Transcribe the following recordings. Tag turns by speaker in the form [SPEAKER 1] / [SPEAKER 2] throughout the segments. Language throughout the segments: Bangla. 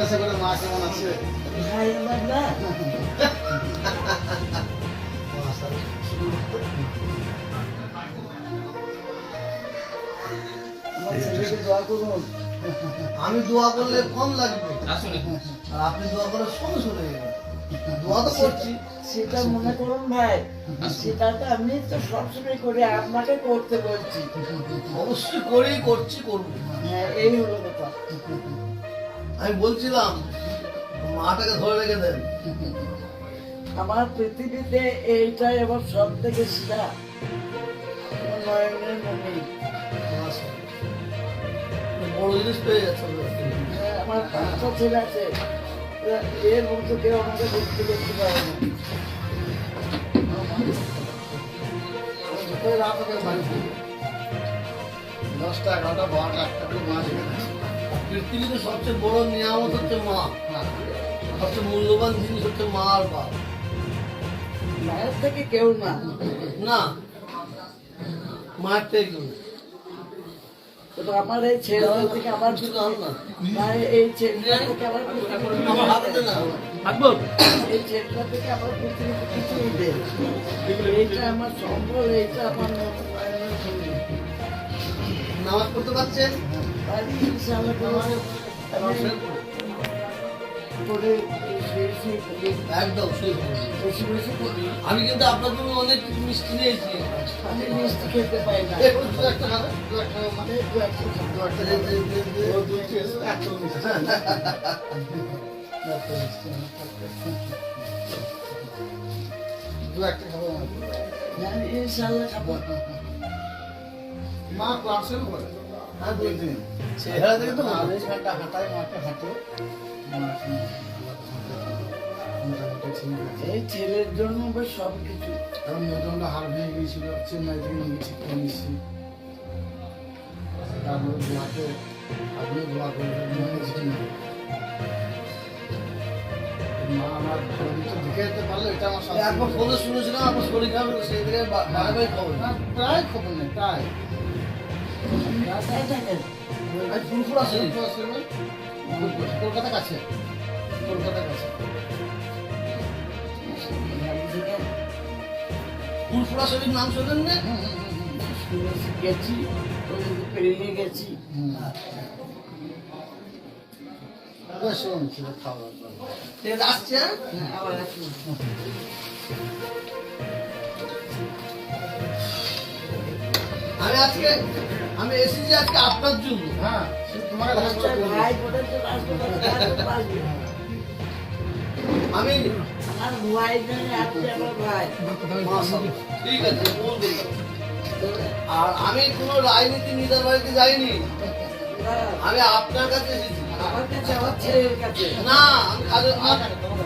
[SPEAKER 1] জিজ্ঞাসা করে মা কেমন আছে?
[SPEAKER 2] আমি দোয়া করলে কম লাগবে। আর আপনি দোয়া করলে সঙ্গে চলে যাবে দোয়া তো করছি।
[SPEAKER 3] সেটা মনে করুন ভাই সেটা তো আমি তো সবসময় করি আপনাকে করতে বলছি।
[SPEAKER 2] অবশ্যই করেই করছি করব।
[SPEAKER 3] হ্যাঁ এই হলো কথা।
[SPEAKER 2] আমি বলছিলাম মাটাকে ধরে রেখে দেন।
[SPEAKER 3] আমার পৃথিবীতে এইটাই আমার সব থেকে সেরা
[SPEAKER 2] বড় জিনিস পেয়ে যাচ্ছে
[SPEAKER 3] হ্যাঁ, আমার পাঁচটা ছেলে আছে। এরা- কেউ আমাকে দেখতে দেখতে পারে না।
[SPEAKER 1] রাত হবে দশটা এগারোটা বারোটা একটা করে মাছ এখানে।
[SPEAKER 2] পৃথিবীতে সবচেয়ে বড় নিয়ামত হচ্ছে মা। সবচেয়ে মূল্যবান জিনিস হচ্ছে মা আর বাপ।
[SPEAKER 3] মায়ের থেকে কেউ না।
[SPEAKER 2] না। মায়ের থেকে কেউ না।
[SPEAKER 3] আমার এই ছেলে থেকে
[SPEAKER 2] না।
[SPEAKER 3] এই ছেলেটা থেকে এই ছেলেটা কিছুই নেই। এইটা আমার সম্বল এইটা আমার
[SPEAKER 2] নামাজ পড়তে পারছেন? একদম আমি কিন্তু আপনার জন্য অনেক মিষ্টি নিয়েছি।
[SPEAKER 3] আমি মিষ্টি খেতে পাই না।
[SPEAKER 2] মানে?
[SPEAKER 3] দু একটা খাব।
[SPEAKER 1] খাব। মা পার্সেল করে।
[SPEAKER 2] চেহারা দেখে তো
[SPEAKER 1] আড়াই ঘণ্টা হাঁটায় মাকে হাঁটে। মা এখন মোটামুটি ঠিক আছে।
[SPEAKER 3] এই ছেলের জন্য আমার সব কিছু
[SPEAKER 1] কারণ মেরুদণ্ড হাড় ভেঙে গিয়েছিল চেন্নাই থেকে নিয়ে ঠিক করে নিচ্ছি তারপরে দোয়াকে আপনি দোয়া করবেন না মা আমার ভালো দিকটা দেখে যেতে পারলে এটা আমার
[SPEAKER 2] একবার ফোনে শুনেছিলাম আপনার শরীর খারাপ সেই থেকে বা- বারে খবর।
[SPEAKER 1] না, প্রায় খবর নেই প্রায়। কলকাতা কাছে কলকাতা কাছে
[SPEAKER 2] নাম শোনেন না
[SPEAKER 3] গেছি পেরিয়ে গেছি
[SPEAKER 2] হ্যাঁ
[SPEAKER 3] আবার
[SPEAKER 2] আমি আজকে আমি এসেছি আজকে আপনার জন্য
[SPEAKER 1] হ্যাঁ? তোমাকে?
[SPEAKER 2] আমি ঠিক আছে আর আমি কোনো রাজনীতি নেতার বাড়িতে যাইনি। আমি আপনার কাছে এসেছি। না আমি কাজল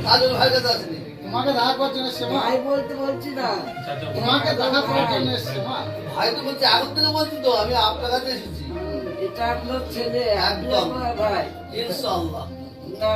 [SPEAKER 2] কাজল ভাইয়ের কাছে আসিনি।
[SPEAKER 1] তোমাকে দেখা করার জন্য এসছে মা।
[SPEAKER 3] ভাই বলতে বলছি না।
[SPEAKER 1] তোমাকে দেখা করার জন্য এসছে মা।
[SPEAKER 2] ভাই তো বলছি আগের থেকে বলছি তো আমি আপনার কাছে এসেছি।
[SPEAKER 3] এটা আপনার ছেলে
[SPEAKER 2] একদম।
[SPEAKER 3] ভাই।
[SPEAKER 2] ইনশাআল্লাহ।
[SPEAKER 3] না।